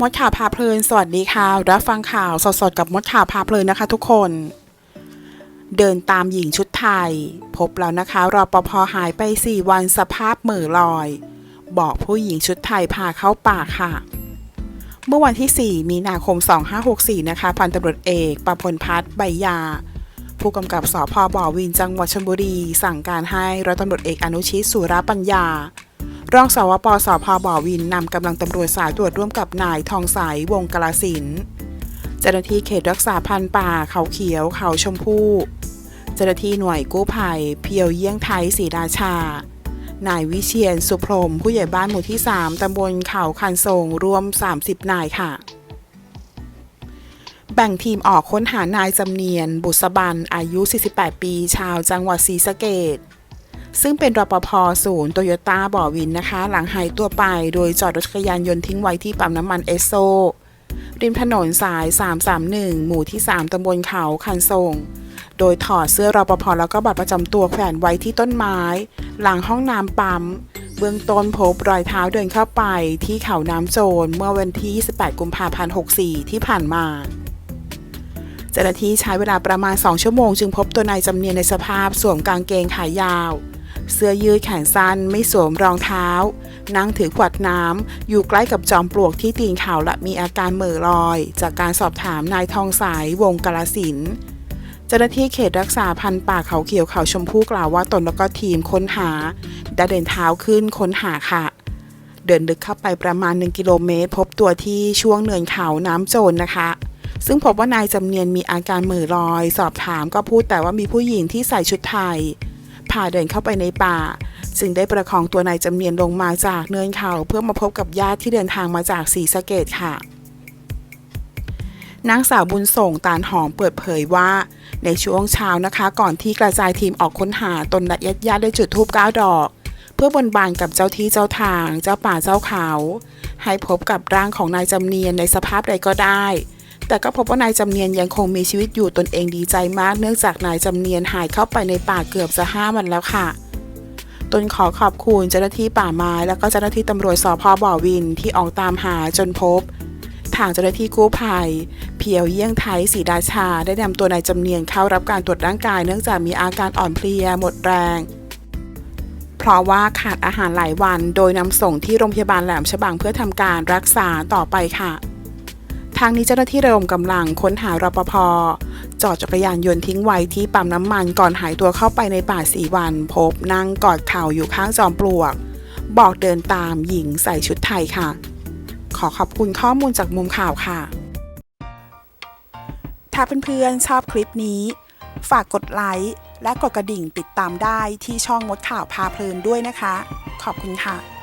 มดข่าวพาเพลิน สวัสดีค่ะ รับฟังข่าวสดๆกับมดข่าวพาเพลินนะคะทุกคน เดินตามหญิงชุดไทย พบแล้วนะคะรอปภหายไป 4 วันสภาพเหม่อลอย บอกผู้หญิงชุดไทยพาเข้าป่าค่ะ เมื่อวันที่ 4 มีนาคม 2564 นะคะ พันตำรวจเอกประพลพัฒน์ใบยา ผู้กำกับสพบ่อวินจังหวัดชลบุรี สั่งการให้ร้อยตำรวจเอกอนุชิตสุรปัญญา รองสวปสพบ่อวินนำกำลังตำรวจสายตรวจร่วมกับนายทองสายวงกลาสินเจ้าหน้าที่เขตรักษาพันธุ์ป่าเขาเขียวเขาชมพู่เจ้าหน้าที่หน่วยกู้ภัย เพียวเยี่ยงไทยศรีราชา นายวิเชียนสุพรม ผู้ใหญ่บ้านหมู่ที่ 3ตำบลเขาคันทรงรวม 30 นายค่ะ แบ่งทีมออกค้นหานายจำเนียน บุษบันอายุ 48 ปี ชาวจังหวัดศรีสะเกษ ซึ่งเป็นรปภศูนย์โตโยต้าบ่อวินนะคะ หลังหายตัวไปโดยจอดรถจักรยานยนต์ทิ้งไว้ที่ปั๊มน้ำมันเอสโซ ริมถนนสาย 331 หมู่ที่ 3ตำบลเขาคันทรงโดยถอดเสื้อรปภแล้วก็บัตรประจำตัวแขวนไว้ที่ต้นไม้ หลังห้องน้ำปั๊ม เบื้องต้นพบรอยเท้าเดินเข้าไปที่เขาน้ำโจรเมื่อวันที่ 28 กุมภาพันธ์ 64 ที่ผ่านมาเจ้าหน้าที่ใช้เวลาประมาณ 2 ชั่วโมง จึงพบตัวนายจำเนียนในสภาพสวมกางเกงขายาว เสื้อยืดแขนสั้นไม่สวมรองเท้า นั่งถือขวดน้ำ อยู่ใกล้กับจอมปลวกที่ตีนเขาและมีอาการเหม่อลอย จากการสอบถามนายทองสายวงกลสินเจ้าหน้าที่เขตรักษาพันธุ์ป่าเขาเขียวเขาชมพู่กล่าวว่าตนแล้วก็ทีมค้นหาได้เดินเท้าขึ้นค้นหาค่ะ เดินลึกเข้าไปประมาณ 1 กิโลเมตร พบตัวที่ช่วงเนินเขาน้ำโจรนะคะ ซึ่งพบว่านายจำเนียนมีอาการเหม่อลอย สอบถามก็พูดแต่ว่ามีผู้หญิงที่ใส่ชุดไทย พาเดินเข้าไปในป่าจึงได้ประคองตัวนายจำเนียนลงมาจากเนินเขาเพื่อมาพบกับญาติที่เดินทางมาจากศรีสะเกดค่ะนางสาวบุญส่งตาลหอมเปิดเผยว่า ในช่วงเช้านะคะ ก่อนที่กระจายทีมออกค้นหาตนและญาติญาติได้จุดธูปก้าดอก เพื่อบนบานกับเจ้าที่เจ้าทาง เจ้าป่าเจ้าเขา ให้พบกับร่างของนายจำเนียนในสภาพใดก็ได้ แต่ก็พบว่านายจำเนียนยังคงมีชีวิตอยู่ตนเองดีใจมาก เนื่องจากนายจำเนียนหายเข้าไปในป่าเกือบจะห้าวันแล้วค่ะตนขอขอบคุณเจ้าหน้าที่ป่าไม้ แล้วก็เจ้าหน้าที่ตำรวจสพบ่อวินที่ออกตามหาจนพบ ทางเจ้าหน้าที่กู้ภัย เพียวเยี่ยงไทยศรีราชา ได้นำตัวนายจำเนียนเข้ารับการตรวจร่างกาย เนื่องจากมีอาการอ่อนเพลียหมดแรง เพราะว่าขาดอาหารหลายวัน โดยนำส่งที่โรงพยาบาลแหลมฉบังเพื่อทำการรักษาต่อไปค่ะ ทางนี้เจ้าหน้าที่ระดมกำลังค้นหารปภจอดจักรยานยนต์ทิ้งไว้ที่ปั๊มน้ำมันก่อนหายตัวเข้าไปในป่าสีวัน พบนั่งกอดเข่าอยู่ข้างจอมปลวก บอกเดินตามหญิงใส่ชุดไทยค่ะ ขอขอบคุณข้อมูลจากมุมข่าวค่ะ ถ้าเพื่อนๆชอบคลิปนี้ ฝากกดไลค์และกดกระดิ่งติดตามได้ที่ช่องมดข่าวพาเพลินด้วยนะคะ ขอบคุณค่ะ